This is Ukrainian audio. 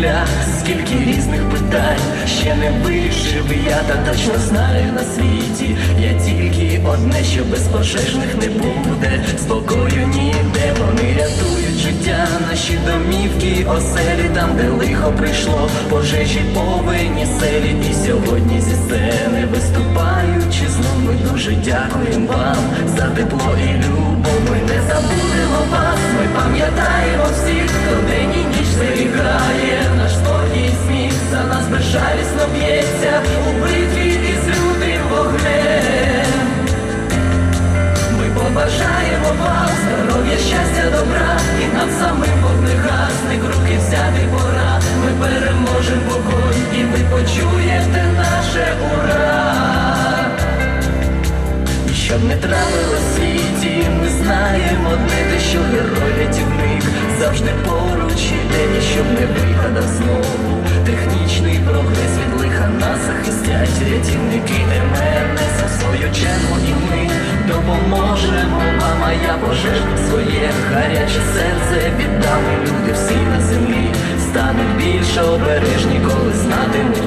земля, скільки різних питань ще не вирішив я, та точно знаю на світі. Я тільки одне, що без пожежних не буде. Спокою ніде вони рятують життя, наші домівки, оселі, там, де лихо прийшло, пожежі повинні селі. І сьогодні зі сцени виступаючи знов ми дуже дякуємо вам за тепло і любов. Ми не забудемо вас, ми пам'ятаємо всіх, хто ви почуєте наше ура. І щоб не трапило світі, ми знаємо одне те, що герой рятівник завжди поруч іде, і щоб не вигадав знову. Технічний прогрес від лиха нас захистять рятівники МНС за свою чергу і ми допоможемо вам, а я пожежник своє гаряче серце віддам стануть більш обережні, коли знати.